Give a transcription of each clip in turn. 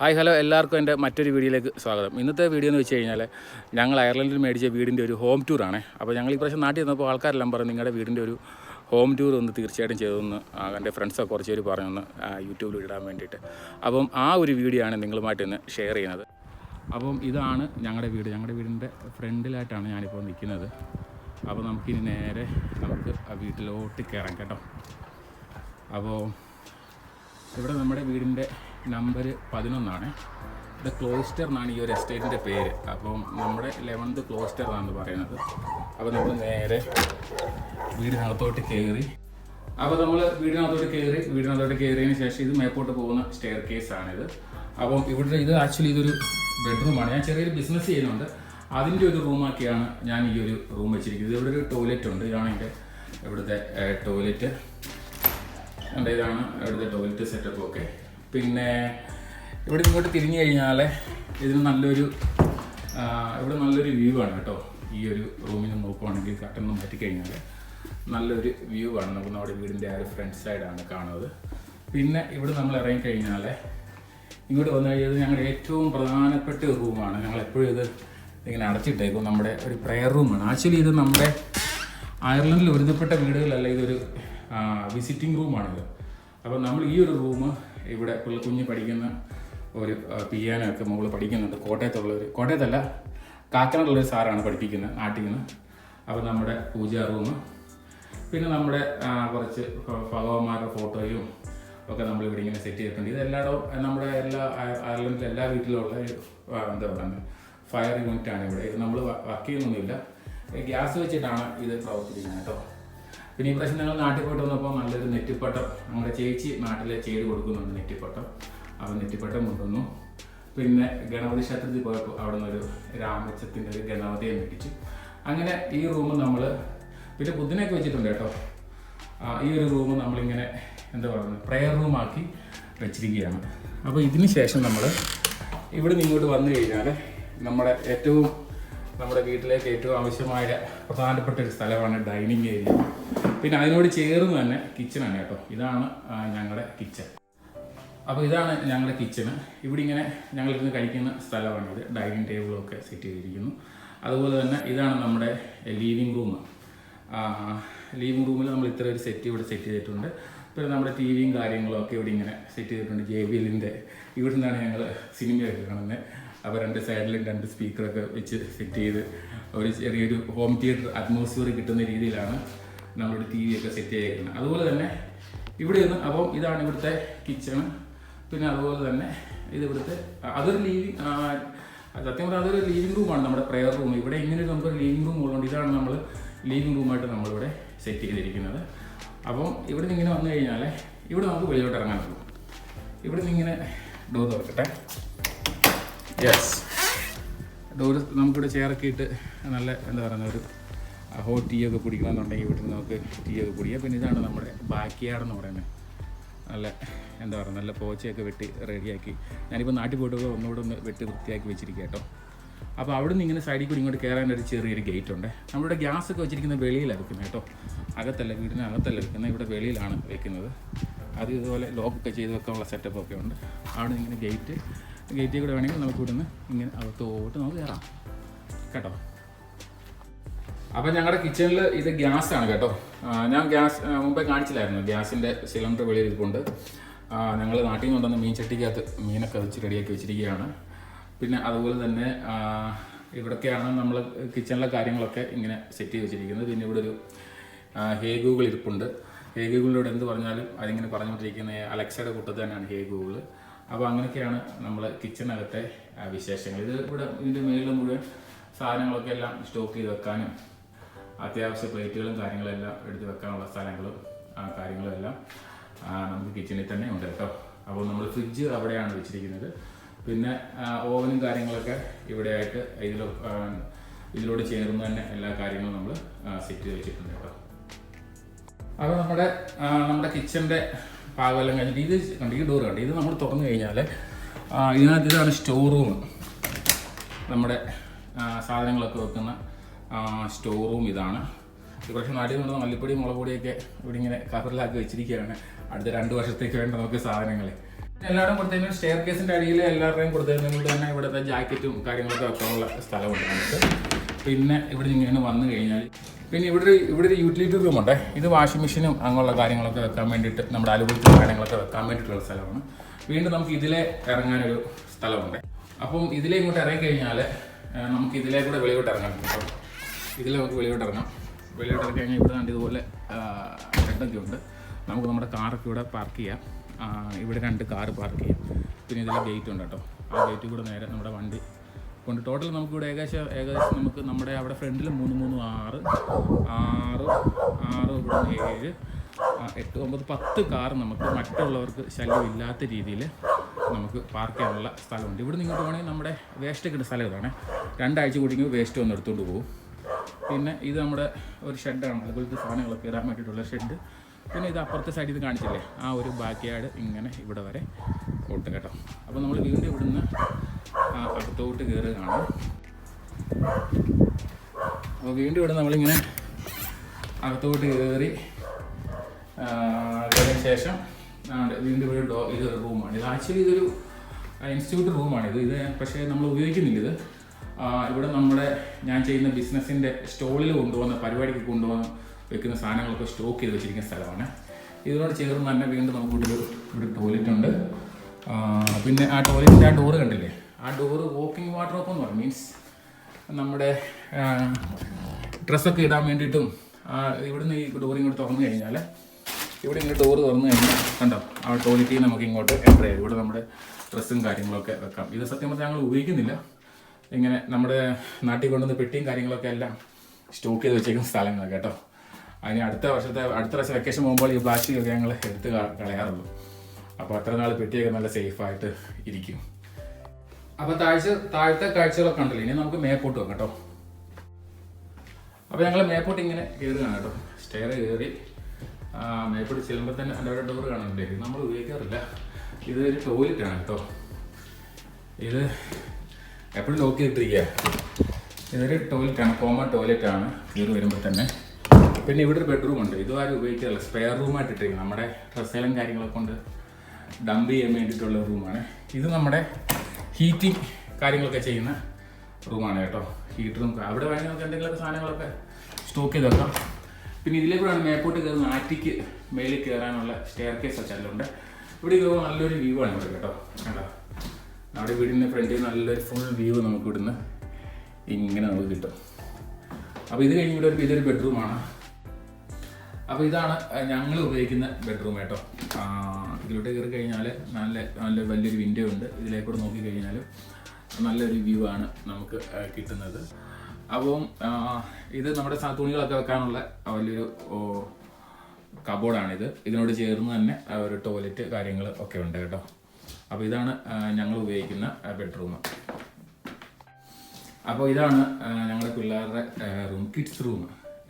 Hi hello എല്ലാവർക്കും എന്റെ മറ്റൊരു വീഡിയോയിലേക്ക് സ്വാഗതം. ഇന്നത്തെ വീഡിയോ എന്ന് വെച്ച് കഴിഞ്ഞാൽ ഞങ്ങൾ അയർലൻഡിൽ മേടിച്ച വീടിന്റെ ഒരു ഹോം ടൂറാണ് അപ്പോൾ ഞങ്ങൾ ഈ പ്രാവശ്യം നാട്ടിൽ നിന്നപ്പോൾ ആൾക്കാരെല്ലാം പറഞ്ഞു നിങ്ങളുടെ വീടിന്റെ ഒരു ഹോം ടൂർ ഒന്ന് തീർച്ചയായിട്ടും ചെയ്തതെന്ന് എന്റെ ഫ്രണ്ട്സൊക്കെ കുറച്ച് പേര് പറഞ്ഞൊന്ന് യൂട്യൂബിൽ ഇടാൻ വേണ്ടിയിട്ട്. അപ്പം ആ ഒരു വീഡിയോ ആണ് നിങ്ങളുമായിട്ട് ഇന്ന് ഷെയർ ചെയ്യുന്നത്. അപ്പം ഇതാണ് ഞങ്ങളുടെ വീട്. ഞങ്ങളുടെ വീടിന്റെ ഫ്രണ്ടിലായിട്ടാണ് ഞാനിപ്പോൾ നിൽക്കുന്നത്. അപ്പോൾ നമുക്കിനി നേരെ നമുക്ക് ആ വീട്ടിലോട്ട് കയറാം കേട്ടോ. അപ്പോൾ ഇവിടെ നമ്മുടെ വീടിന്റെ നമ്പർ പതിനൊന്നാണ്. ഇത് ക്ലോസ്റ്റർ എന്നാണ് ഈ ഒരു എസ്റ്റേറ്റിന്റെ പേര്. അപ്പം നമ്മുടെ ലെവൻത്ത് ക്ലോസ്റ്റർ എന്നാണ് പറയുന്നത്. അപ്പോൾ നമ്മൾ നേരെ വീടിനകത്തോട്ട് കയറി അപ്പോൾ നമ്മൾ വീടിനകത്തോട്ട് കയറി വീടിനകത്തോട്ട് കയറിയതിന് ശേഷം ഇത് മേപ്പോട്ട് പോകുന്ന സ്റ്റെയർ കേസ് ആണിത്. അപ്പം ഇവിടെ ഇത് ആക്ച്വലി ഇതൊരു ബെഡ്റൂമാണ് ഞാൻ ചെറിയൊരു ബിസിനസ് ചെയ്യുന്നുണ്ട്. അതിന്റെ ഒരു റൂമാക്കിയാണ് ഞാൻ ഈ ഒരു റൂം വെച്ചിരിക്കുന്നത്. ഇവിടെ ഒരു ടോയ്ലറ്റ് ഉണ്ട്. ഇതാണ് എന്റെ ഇവിടുത്തെ ടോയ്ലറ്റ് എന്റെ ഇതാണ് ഇവിടുത്തെ ടോയ്ലറ്റ് സെറ്റപ്പ് ഒക്കെ. പിന്നെ ഇവിടെ ഇങ്ങോട്ട് തിരിഞ്ഞു കഴിഞ്ഞാൽ ഇതിന് നല്ലൊരു ഇവിടെ നല്ലൊരു വ്യൂ ആണ് കേട്ടോ. ഈ ഒരു റൂമിൽ നിന്ന് നോക്കുവാണെങ്കിൽ കട്ടൊന്ന് മാറ്റിക്കഴിഞ്ഞാൽ നല്ലൊരു വ്യൂ ആണ്. നമുക്ക് നമ്മുടെ വീടിന്റെ ആ ഒരു ഫ്രണ്ട് സൈഡാണ് കാണുന്നത്. പിന്നെ ഇവിടെ നമ്മൾ ഇറങ്ങിക്കഴിഞ്ഞാൽ ഇങ്ങോട്ട് വന്നു കഴിഞ്ഞാൽ ഞങ്ങളുടെ ഏറ്റവും പ്രധാനപ്പെട്ട റൂമാണ് ഞങ്ങൾ എപ്പോഴും ഇത് ഇങ്ങനെ അടച്ചിട്ടേക്കും. നമ്മുടെ ഒരു പ്രെയർ റൂമാണ് ആക്ച്വലി ഇത് നമ്മുടെ അയർലൻഡിൽ ഒരുതപ്പെട്ട വീടുകളല്ല. ഇതൊരു വിസിറ്റിംഗ് റൂമാണിത് അപ്പോൾ നമ്മൾ ഈ ഒരു റൂം ഇവിടെ പിള്ള കുഞ്ഞ് പഠിക്കുന്ന ഒരു പിയാനോ ഒക്കെ മുകളിൽ പഠിക്കുന്നുണ്ട്. കോട്ടയത്തുള്ളവർ കോട്ടയത്തല്ല കാക്കനാടുള്ളൊരു സാറാണ് പഠിപ്പിക്കുന്നത് നാട്ടിൽ നിന്ന് അപ്പോൾ നമ്മുടെ പൂജാ റൂം പിന്നെ നമ്മുടെ കുറച്ച് ഭഗവാന്മാരുടെ ഫോട്ടോയും ഒക്കെ നമ്മൾ ഇവിടെ ഇങ്ങനെ സെറ്റ് ചെയ്തിട്ടുണ്ട്. ഇതെല്ലായിടവും നമ്മുടെ എല്ലാ അയ- അയർലൻഡിലെ എല്ലാ വീട്ടിലുള്ള ഉള്ള എന്താ പറയുന്നത് ഫയർ യൂണിറ്റ് ആണ് ഇവിടെ. ഇത് നമ്മൾ വർക്ക് ചെയ്യുന്നൊന്നുമില്ല. ഗ്യാസ് വെച്ചിട്ടാണ് ഇത് പ്രവർത്തിക്കുന്നത് കേട്ടോ. പിന്നെ ഈ പ്രാവശ്യം ഞങ്ങൾ നാട്ടിൽ പോയിട്ട് വന്നപ്പോൾ നല്ലൊരു നെറ്റിപ്പട്ടം നമ്മുടെ ചേച്ചി നാട്ടിൽ ചെയ്ത് കൊടുക്കുന്നുണ്ട് നെറ്റിപ്പട്ടം. അപ്പോൾ നെറ്റിപ്പട്ടം കൊണ്ടുവന്നു. പിന്നെ ഗണപതി ക്ഷേത്രത്തിൽ പോയപ്പോൾ അവിടെ നിന്നൊരു രാമച്ചത്തിന്റെ ഒരു ഗണപതിയെ മേടിച്ചു. അങ്ങനെ ഈ റൂം നമ്മൾ പിന്നെ ബുദ്ധനെയൊക്കെ വെച്ചിട്ടുണ്ട് കേട്ടോ. ഈ ഒരു റൂം നമ്മളിങ്ങനെ എന്താ പറയുന്നത് പ്രെയർ റൂമാക്കി വെച്ചിരിക്കുകയാണ്. അപ്പോൾ ഇതിന് ശേഷം നമ്മൾ ഇവിടെ നിന്ന് ഇങ്ങോട്ട് വന്നു കഴിഞ്ഞാൽ നമ്മുടെ ഏറ്റവും നമ്മുടെ വീട്ടിലേക്ക് ഏറ്റവും ആവശ്യമായ പ്രധാനപ്പെട്ട ഒരു സ്ഥലമാണ് ഡൈനിങ് ഏരിയ. പിന്നെ അതിനോട് ചേർന്ന് തന്നെ കിച്ചണാണ് കേട്ടോ. ഇതാണ് ഞങ്ങളുടെ കിച്ചൺ അപ്പോൾ ഇതാണ് ഞങ്ങളുടെ കിച്ചണ് ഇവിടെ ഇങ്ങനെ ഞങ്ങൾ ഇരുന്ന് കഴിക്കുന്ന സ്ഥലമാണിത് ഡൈനിങ് ടേബിളൊക്കെ സെറ്റ് ചെയ്തിരിക്കുന്നു. അതുപോലെ തന്നെ ഇതാണ് നമ്മുടെ ലീവിങ് റൂം ലീവിങ് റൂമിൽ നമ്മൾ ഇത്ര ഒരു സെറ്റ് ഇവിടെ സെറ്റ് ചെയ്തിട്ടുണ്ട്. പിന്നെ നമ്മുടെ ടി വിയും കാര്യങ്ങളും ഒക്കെ ഇവിടെ ഇങ്ങനെ സെറ്റ് ചെയ്തിട്ടുണ്ട്. ജെ ബി എല്ലിന്റെ ഇവിടെ നിന്നാണ് ഞങ്ങൾ സിനിമയൊക്കെ കാണുന്നത് അപ്പോൾ രണ്ട് സൈഡിലും രണ്ട് സ്പീക്കറൊക്കെ വെച്ച് സെറ്റ് ചെയ്ത് ഒരു ചെറിയൊരു ഹോം തിയേറ്റർ അറ്റ്മോസ്ഫിയർ കിട്ടുന്ന രീതിയിലാണ് നമ്മളൊരു ടി വി ഒക്കെ സെറ്റ് ചെയ്തേക്കുന്നത്. അതുപോലെ തന്നെ ഇവിടെ നിന്ന് അപ്പം ഇതാണ് ഇവിടുത്തെ കിച്ചൺ പിന്നെ അതുപോലെ തന്നെ ഇത് ഇവിടുത്തെ അതൊരു ലീവിങ് സത്യം പറഞ്ഞാൽ അതൊരു ലീവിംഗ് റൂമാണ് നമ്മുടെ പ്രെയർ റൂം ഇവിടെ ഇങ്ങനെ ലീവിങ് ലീവിംഗ് റൂം ഉള്ളതുകൊണ്ട് ഇതാണ് നമ്മൾ ലീവിംഗ് റൂമായിട്ട് നമ്മളിവിടെ സെറ്റ് ചെയ്തിരിക്കുന്നത്. അപ്പം ഇവിടെ നിന്ന് ഇങ്ങനെ വന്നു കഴിഞ്ഞാൽ ഇവിടെ നമുക്ക് വെളിയിലോട്ട് ഇറങ്ങാൻ പറ്റും ഇവിടെ നിന്ന് ഇങ്ങനെ ഡോർ തുറക്കട്ടെ. യെസ് ഡോർ നമുക്കിവിടെ ചെയറൊക്കെ ഇട്ട് നല്ല എന്താ പറയുന്ന ഒരു ഹോട്ട് ടീ ഒക്കെ കുടിക്കണമെന്നുണ്ടെങ്കിൽ വീട്ടിൽ നമുക്ക് ടീ ഒക്കെ കുടിക്കാം. പിന്നെ ഇതാണ് നമ്മുടെ ബാക്ക് യാർഡ് എന്ന് പറയുന്നത്. നല്ല എന്താ പറയുക നല്ല പോച്ചയൊക്കെ വെട്ടി റെഡിയാക്കി. ഞാനിപ്പോൾ നാട്ടിൽ പോയിട്ട് ഒന്നുകൂടെ ഒന്ന് വെട്ടി വൃത്തിയാക്കി വെച്ചിരിക്കുക കേട്ടോ. അപ്പോൾ അവിടെ നിന്ന് ഇങ്ങനെ സൈഡിൽ കൂടി ഇങ്ങോട്ട് കയറാൻ ഒരു ചെറിയൊരു ഗേറ്റ് ഉണ്ട്. നമ്മുടെ ഗ്യാസ് ഒക്കെ വെച്ചിരിക്കുന്നത് വെളിയിലാണ് വെക്കുന്നത് കേട്ടോ. അകത്തല്ല വീടിന് അകത്തല്ല വെക്കുന്നത് ഇവിടെ വെളിയിലാണ് വെക്കുന്നത്. അത് ഇതുപോലെ ലോക്കൊക്കെ ചെയ്ത് വെക്കാനുള്ള സെറ്റപ്പൊക്കെ ഉണ്ട്. അവിടെ ഇങ്ങനെ ഗേറ്റ് ഗേറ്റിൽ കൂടെ വേണമെങ്കിൽ നമുക്ക് ഇവിടുന്ന് ഇങ്ങനെ അകത്തോട്ട് നമുക്ക് കയറാം. കേട്ടോ? അപ്പം ഞങ്ങളുടെ കിച്ചണിൽ ഇത് ഗ്യാസ് ആണ് കേട്ടോ. ഞാൻ ഗ്യാസ് മുമ്പേ കാണിച്ചില്ലായിരുന്നു. ഗ്യാസിന്റെ സിലിണ്ടർ വെളിയിൽ ഇരിപ്പുണ്ട് ഞങ്ങൾ നാട്ടിൽ നിന്ന് കൊണ്ടുവന്ന മീൻ ചട്ടിക്കകത്ത് മീനൊക്കെ വെച്ച് റെഡിയാക്കി വെച്ചിരിക്കുകയാണ്. പിന്നെ അതുപോലെ തന്നെ ഇവിടൊക്കെയാണ് നമ്മൾ കിച്ചണിലെ കാര്യങ്ങളൊക്കെ ഇങ്ങനെ സെറ്റ് ചെയ്ത് വെച്ചിരിക്കുന്നത്. പിന്നെ ഇവിടെ ഒരു ഹേ ഗൂഗിൾ ഇരിപ്പുണ്ട്. ഹേ ഗൂഗിളിലൂടെ എന്ത് പറഞ്ഞാലും അതിങ്ങനെ പറഞ്ഞുകൊണ്ടിരിക്കുന്ന അലക്സയുടെ കൂട്ടത്തിൽ തന്നെയാണ് ഹേ ഗൂഗിൾ അപ്പോൾ അങ്ങനെയൊക്കെയാണ് നമ്മൾ കിച്ചണകത്തെ വിശേഷങ്ങൾ. ഇത് ഇവിടെ ഇതിന്റെ മേളിൽ മുഴുവൻ സാധനങ്ങളൊക്കെ എല്ലാം സ്റ്റോക്ക് ചെയ്ത് വെക്കാനും അത്യാവശ്യ പ്ലേറ്റുകളും കാര്യങ്ങളെല്ലാം എടുത്ത് വെക്കാനുള്ള സ്ഥലങ്ങളും കാര്യങ്ങളും എല്ലാം നമുക്ക് കിച്ചണിൽ തന്നെ ഉണ്ട് കേട്ടോ. അപ്പോൾ നമ്മൾ ഫ്രിഡ്ജ് അവിടെയാണ് വെച്ചിരിക്കുന്നത്. പിന്നെ ഓവനും കാര്യങ്ങളൊക്കെ ഇവിടെയായിട്ട് ഇതിൽ ഇതിലൂടെ ചേർന്ന് തന്നെ എല്ലാ കാര്യങ്ങളും നമ്മൾ സെറ്റ് ചെയ്ത് വെച്ചിട്ടുണ്ട് കേട്ടോ. അപ്പോൾ നമ്മുടെ നമ്മുടെ കിച്ചന്റെ ഭാഗമെല്ലാം കഴിഞ്ഞിട്ട് ഇത് കണ്ട് ഈ ഡോർ കണ്ട് ഇത് നമ്മൾ തുറന്നു കഴിഞ്ഞാൽ ഇതിനകത്ത് ഇതാണ് സ്റ്റോർ റൂം നമ്മുടെ സാധനങ്ങളൊക്കെ വെക്കുന്ന സ്റ്റോർ റൂം ഇതാണ്. ഇത് പക്ഷേ നാട്ടിൽ നിന്ന് മല്ലിപ്പൊടി മുളക് പൊടിയൊക്കെ ഇവിടെ ഇങ്ങനെ കവറിലാക്കി വെച്ചിരിക്കുകയാണ്. അടുത്ത രണ്ട് വർഷത്തേക്ക് വേണ്ട നമുക്ക് സാധനങ്ങൾ എല്ലാവരും കൊടുത്തതിന് സ്റ്റെയർ കേസിന്റെ അടിയിൽ എല്ലാവരുടെയും കൊടുത്തതിനും കൊണ്ട് തന്നെ ഇവിടുത്തെ ജാക്കറ്റും കാര്യങ്ങളൊക്കെ വെക്കാനുള്ള സ്ഥലമുണ്ട് നമുക്ക്. പിന്നെ ഇവിടെ ഇങ്ങനെ വന്നു കഴിഞ്ഞാൽ പിന്നെ ഇവിടെ ഒരു ഇവിടെ ഒരു യൂട്ടിലിറ്റി റൂം ഇത് വാഷിംഗ് മെഷീനും അങ്ങനെയുള്ള കാര്യങ്ങളൊക്കെ വെക്കാൻ വേണ്ടിയിട്ട് നമ്മുടെ അലുപുലത്തെ കാര്യങ്ങളൊക്കെ വെക്കാൻ വേണ്ടിയിട്ടുള്ള സ്ഥലമാണ്. വീണ്ടും നമുക്ക് ഇതിലെ ഇറങ്ങാനൊരു സ്ഥലമുണ്ട്. അപ്പം ഇതിലെ ഇങ്ങോട്ട് ഇറങ്ങി കഴിഞ്ഞാൽ നമുക്ക് ഇതിലെ കൂടെ വെളിയോട്ട് ഇറങ്ങാൻ പറ്റും ഇതിൽ നമുക്ക് വെളിയോട്ട് ഇറങ്ങാം. വെളിയോട്ട് ഇറങ്ങി കഴിഞ്ഞാൽ ഇവിടെ ഇതുപോലെ ഷെഡൊക്കെ ഉണ്ട്. നമുക്ക് നമ്മുടെ കാറൊക്കെ ഇവിടെ പാർക്ക് ചെയ്യാം. ഇവിടെ രണ്ട് കാറ് പാർക്ക് ചെയ്യാം. പിന്നെ ഇതിലെ ഗേറ്റ് ഉണ്ട് കേട്ടോ. ആ ഗേറ്റിൽ കൂടെ നേരെ നമ്മുടെ വണ്ടി കൊണ്ട് ടോട്ടൽ നമുക്കിവിടെ ഏകദേശം ഏകദേശം നമുക്ക് നമ്മുടെ അവിടെ ഫ്രണ്ടിൽ മൂന്ന് മൂന്ന് ആറ് ആറ് ആറ് ഇവിടെ ഏഴ് എട്ട് ഒമ്പത് പത്ത് കാർ നമുക്ക് മറ്റുള്ളവർക്ക് ശല്യമില്ലാത്ത രീതിയിൽ നമുക്ക് പാർക്ക് ചെയ്യാനുള്ള സ്ഥലമുണ്ട്. ഇവിടെ നിങ്ങൾക്ക് വേണമെങ്കിൽ നമ്മുടെ വേസ്റ്റ് ഒക്കെ സ്ഥലം ഇതാണ്. രണ്ടാഴ്ച കൂടിയെങ്കിൽ വേസ്റ്റ് ഒന്ന് എടുത്തുകൊണ്ട് പോകും. പിന്നെ ഇത് നമ്മുടെ ഒരു ഷെഡാണ് അതുപോലത്തെ സാധനങ്ങളൊക്കെ ഇടാൻ വേണ്ടിയിട്ടുള്ള ഷെഡ് പിന്നെ ഇത് അപ്പുറത്തെ സൈഡിൽ നിന്ന് കാണിച്ചില്ലേ? ആ ഒരു ബാക്ക് യാർഡ് ഇങ്ങനെ ഇവിടെ വരെ ഓട്ട് കേട്ടോ. അപ്പോൾ നമ്മൾ വീണ്ടും ഇവിടുന്ന് ആ അകത്തോട്ട് കയറുകയാണ് അപ്പോൾ വീണ്ടും ഇവിടെ നമ്മളിങ്ങനെ അകത്തോട്ട് കയറി കയറിയ ശേഷം വീണ്ടും ഇവിടെ ഡോ ഇത് റൂമാണ് ഇത് ആക്ച്വലി ഇതൊരു ഇൻസ്റ്റിറ്റ്യൂട്ട് റൂമാണ് ഇത് ഇത് പക്ഷേ നമ്മൾ ഉപയോഗിക്കുന്നില്ല ഇത്. ഇവിടെ നമ്മുടെ ഞാൻ ചെയ്യുന്ന ബിസിനസ്സിന്റെ സ്റ്റോളിൽ കൊണ്ടുപോകുന്ന പരിപാടിക്ക് കൊണ്ടുപോകുന്ന വെക്കുന്ന സാധനങ്ങളൊക്കെ സ്റ്റോക്ക് ചെയ്ത് വെച്ചിരിക്കുന്ന സ്ഥലമാണ്. ഇതിനോട് ചേർന്ന് തന്നെ വീണ്ടും നമുക്കിവിടെ ഒരു ഇവിടെ ടോയ്ലറ്റ് ഉണ്ട്. പിന്നെ ആ ടോയ്ലറ്റിന്റെ ആ ഡോറ് കണ്ടില്ലേ? ആ ഡോറ് വോക്കിംഗ് വാട്ടർഡ്രോപ്പ് എന്ന് പറയും. മീൻസ് നമ്മുടെ ഡ്രസ്സൊക്കെ ഇടാൻ വേണ്ടിയിട്ടും ഇവിടുന്ന് ഈ ഡോർ ഇങ്ങോട്ട് തുറന്നു കഴിഞ്ഞാൽ ഇവിടെ ഇങ്ങനെ ഡോറ് തുറന്നു കഴിഞ്ഞാൽ കണ്ടോ? ആ ടോയ്ലറ്റിൽ നമുക്ക് ഇങ്ങോട്ട് എന്റർ ചെയ്യാം. ഇവിടെ നമ്മുടെ ഡ്രസ്സും കാര്യങ്ങളൊക്കെ വെക്കാം. ഇത് സത്യം പറഞ്ഞാൽ ഞങ്ങൾ ഉപയോഗിക്കുന്നില്ല. ഇങ്ങനെ നമ്മുടെ നാട്ടിൽ കൊണ്ടുവന്ന് പെട്ടിയും കാര്യങ്ങളൊക്കെ എല്ലാം സ്റ്റോക്ക് ചെയ്ത് വെച്ചേക്കുന്ന സ്ഥലങ്ങളാണ് കേട്ടോ. അതിന് അടുത്ത വർഷത്തെ അടുത്ത പ്രാവശ്യം വെക്കേഷൻ പോകുമ്പോൾ ഈ പ്ലാസ്റ്റിക് ഒക്കെ ഞങ്ങൾ എടുത്ത് കളയാറുള്ളൂ. അപ്പോൾ അത്ര നാൾ പെട്ടിയൊക്കെ നല്ല സേഫായിട്ട് ഇരിക്കും. അപ്പോൾ താഴ്ച താഴത്തെ കാഴ്ചകളൊക്കെ ഉണ്ടല്ലോ ഇനി നമുക്ക് മേപ്പോട്ട് വെക്കാം കേട്ടോ. അപ്പൊ ഞങ്ങൾ മേപ്പോട്ട് ഇങ്ങനെ കയറുകയാണ് കേട്ടോ. സ്റ്റെയർ കയറി മേപ്പോട്ട് ചെല്ലുമ്പോൾ തന്നെ അതിന്റെ ഡോർ കാണുന്നുണ്ട്. നമ്മൾ ഉപയോഗിക്കാറില്ല. ഇത് ഒരു ടോയ്ലറ്റ് ആണ് കേട്ടോ. ഇത് എപ്പോഴും ലോക്ക് ചെയ്തിട്ടിരിക്കുക. ഇതൊരു ടോയ്ലറ്റ് ആണ് കോമൺ ടോയ്ലറ്റ് ആണ്. കയറി വരുമ്പോൾ തന്നെ. പിന്നെ ഇവിടെ ഒരു ബെഡ്റൂം ഉണ്ട്. ഇതും ആരും ഉപയോഗിക്കാറില്ല. സ്പെയർ റൂമായിട്ട് ഇട്ടിരിക്കുന്നത് നമ്മുടെ ഡ്രസ്സേലും കാര്യങ്ങളൊക്കെ കൊണ്ട് ഡംപ് ചെയ്യാൻ വേണ്ടിയിട്ടുള്ള റൂമാണ് ഇത് നമ്മുടെ ഹീറ്റിംഗ് കാര്യങ്ങളൊക്കെ ചെയ്യുന്ന റൂമാണ് കേട്ടോ. ഹീറ്ററും അവിടെ വേണമെങ്കിൽ നമുക്ക് എന്തെങ്കിലുമൊക്കെ സാധനങ്ങളൊക്കെ സ്റ്റോക്ക് ചെയ്ത് വെക്കാം. പിന്നെ ഇതിലേക്കൂടെയാണ് മേപ്പോട്ട് കയറുന്ന ആറ്റിക്ക് മേലിൽ കയറാനുള്ള സ്റ്റെയർ കേസ് ഉണ്ട് ഇവിടെ കയറുമ്പോൾ നല്ലൊരു വ്യൂ ആണ് ഇവിടെ കേട്ടോ. കണ്ടോ? നമ്മുടെ വീടിന്റെ ഫ്രണ്ടിൽ നല്ലൊരു ഫുൾ വ്യൂ നമുക്ക് ഇവിടുന്ന് ഇങ്ങനെ നമുക്ക് കിട്ടും. അപ്പോൾ ഇത് കഴിഞ്ഞ് ഇവിടെ ഒരു ഇതൊരു ബെഡ്റൂമാണ് അപ്പോൾ ഇതാണ് ഞങ്ങൾ ഉപയോഗിക്കുന്ന ബെഡ്റൂം കേട്ടോ. ഇതിലോട്ട് കയറി കഴിഞ്ഞാൽ നല്ല നല്ല വലിയൊരു വിൻഡോ ഉണ്ട്. ഇതിലേക്കൂടെ നോക്കി കഴിഞ്ഞാൽ നല്ലൊരു വ്യൂ ആണ് നമുക്ക് കിട്ടുന്നത്. അപ്പം ഇത് നമ്മുടെ തുണികളൊക്കെ വെക്കാനുള്ള വലിയൊരു കബോർഡാണിത് ഇതിനോട് ചേർന്ന് തന്നെ ഒരു ടോയ്ലറ്റ് കാര്യങ്ങൾ ഒക്കെ ഉണ്ട് കേട്ടോ. അപ്പോൾ ഇതാണ് ഞങ്ങൾ ഉപയോഗിക്കുന്ന ബെഡ്റൂം അപ്പോൾ ഇതാണ് ഞങ്ങളുടെ പിള്ളേരുടെ റൂം കിഡ്സ് റൂം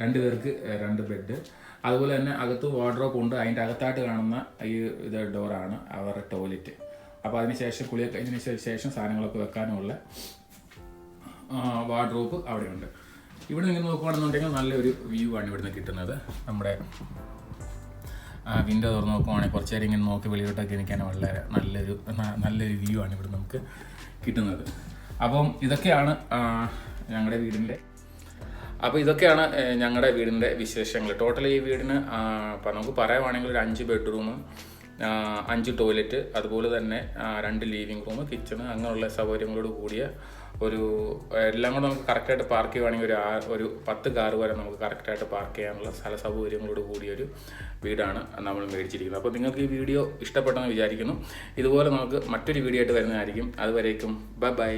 രണ്ട് പേർക്ക് രണ്ട് ബെഡ് അതുപോലെ തന്നെ അകത്ത് വാർഡ്രോപ്പ് ഉണ്ട്. അതിന്റെ അകത്തായിട്ട് കാണുന്ന ഈ ഇത് ഡോറാണ് അവരുടെ ടോയ്ലറ്റ് അപ്പോൾ അതിന് ശേഷം കുളിയൊക്കെ കഴിഞ്ഞതിന് ശേഷം സാധനങ്ങളൊക്കെ വെക്കാനുമുള്ള വാർഡ്രോപ്പ് അവിടെയുണ്ട്. ഇവിടെ നിങ്ങൾ നോക്കുകയാണെന്നുണ്ടെങ്കിൽ നല്ലൊരു വ്യൂ ആണ് ഇവിടുന്ന് കിട്ടുന്നത്. നമ്മുടെ വിൻഡോ തുറന്ന് നോക്കുവാണെങ്കിൽ കുറച്ച് നേരം ഇങ്ങനെ നോക്കി വെളിയിലോട്ടൊക്കെ നിൽക്കാൻ വളരെ നല്ലൊരു നല്ലൊരു വ്യൂ ആണ് ഇവിടെ നമുക്ക് കിട്ടുന്നത്. അപ്പം ഇതൊക്കെയാണ് ഞങ്ങളുടെ വീടിന്റെ അപ്പോൾ ഇതൊക്കെയാണ് ഞങ്ങളുടെ വീടിന്റെ വിശേഷങ്ങൾ ടോട്ടൽ ഈ വീടിന് നമുക്ക് പറയുവാണെങ്കിൽ ഒരു അഞ്ച് ബെഡ്റൂം അഞ്ച് ടോയ്ലറ്റ് അതുപോലെ തന്നെ രണ്ട് ലിവിങ് റൂം കിച്ചണ് അങ്ങനെയുള്ള സൗകര്യങ്ങളോട് കൂടിയ ഒരു എല്ലാം കൂടെ നമുക്ക് കറക്റ്റായിട്ട് പാർക്ക് ചെയ്യുവാണെങ്കിൽ ഒരു ആ ഒരു പത്ത് കാറ് വരെ നമുക്ക് കറക്റ്റായിട്ട് പാർക്ക് ചെയ്യാനുള്ള സ്ഥല സൗകര്യങ്ങളോട് കൂടിയൊരു വീടാണ് നമ്മൾ മേടിച്ചിരിക്കുന്നത്. അപ്പോൾ നിങ്ങൾക്ക് ഈ വീഡിയോ ഇഷ്ടപ്പെട്ടെന്ന് വിചാരിക്കുന്നു. ഇതുപോലെ നമുക്ക് മറ്റൊരു വീഡിയോ ആയിട്ട് വരുന്നതായിരിക്കും. അതുവരേക്കും ബൈ ബൈ